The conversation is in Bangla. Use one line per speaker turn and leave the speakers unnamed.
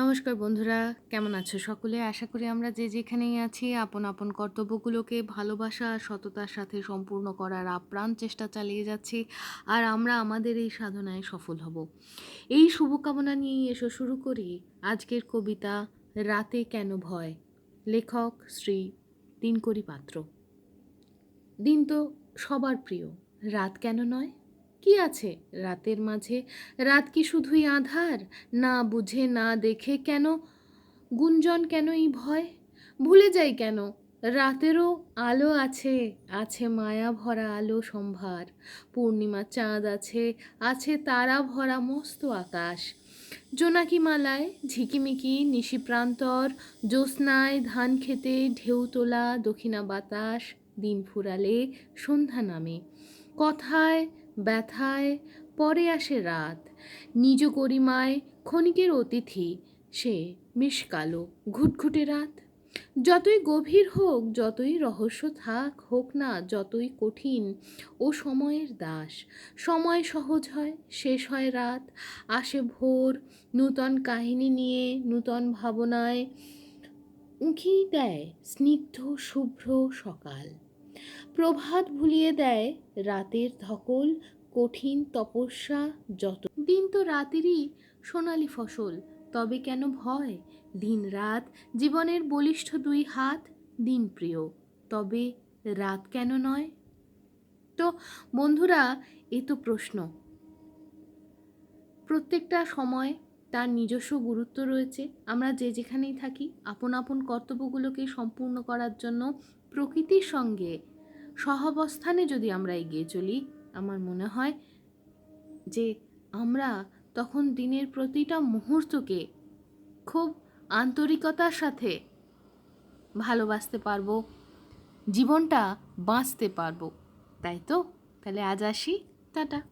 নমস্কার বন্ধুরা, কেমন আছো সকলে? আশা করি আমরা যে যেখানেই আছি, আপন আপন কর্তব্যগুলোকে ভালোবাসা, সততার সাথে সম্পূর্ণ করার আপ্রাণ চেষ্টা চালিয়ে যাচ্ছি আর আমরা আমাদের এই সাধনায় সফল হব। এই শুভকামনা নিয়েই এসো শুরু করি আজকের কবিতা রাতে কেন ভয়? লেখক শ্রী দিনকরি পাত্র। দিন তো সবার প্রিয়, রাত কেন নয়? কি আছে? রাতের মাঝে? রাত কি শুধুই আধার? না বুঝে, না দেখে কেন? গুঞ্জন কেন এই ভয়? ভুলে যাই কেন? রাতেরও আলো আছে আছে মায়া ভরা আলো সম্ভার। পূর্ণিমা চাঁদ আছে আছে তারা ভরা মস্ত আকাশ। জোনাকি মালায় ঝিকিমিকি নিশি প্রান্তর জ্যোৎস্নায় ধান খেতে ঢেউ তোলা দক্ষিণা বাতাস, দিন ফুরালে সন্ধ্যা নামে। কথায় ব্যথায় পরে আসে রাত। নিজ গরিমায় ক্ষণিকের অতিথি, সে মিশকালো ঘুটঘুটে রাত। যতই গভীর হোক, যতই রহস্য থাক, হোক না, যতই কঠিন ও সময়ের দাস, সময় সহজ হয়, শেষ হয় রাত। আসে ভোর, নূতন কাহিনী নিয়ে, নূতন ভাবনায় উঁকি দেয় স্নিগ্ধ, শুভ্র সকাল। প্রভাত ভুলিয়ে দেয় রাতের ধকল, কঠিন তপস্যা যত। দিন তো রাতেরই সোনালি ফসল, তবে কেন ভয়? দিন রাত জীবনের বলিষ্ঠ দুই হাত, দিন প্রিয়, তবে রাত কেন নয়? তো বন্ধুরা, এ তো প্রশ্ন। প্রত্যেকটা সময় তার নিজস্ব গুরুত্ব রয়েছে। আমরা যে যেখানেই থাকি, আপন আপন কর্তব্যগুলোকে সম্পূর্ণ করার জন্য প্রকৃতির সঙ্গে সহাবস্থানে যদি আমরা এগিয়ে চলি, আমার মনে হয় যে আমরা তখন দিনের প্রতিটা মুহূর্তকে খুব আন্তরিকতার সাথে ভালোবাসতে পারব, জীবনটা বাঁচতে পারব। তাই তো? তাহলে আজ আসি। টাটা।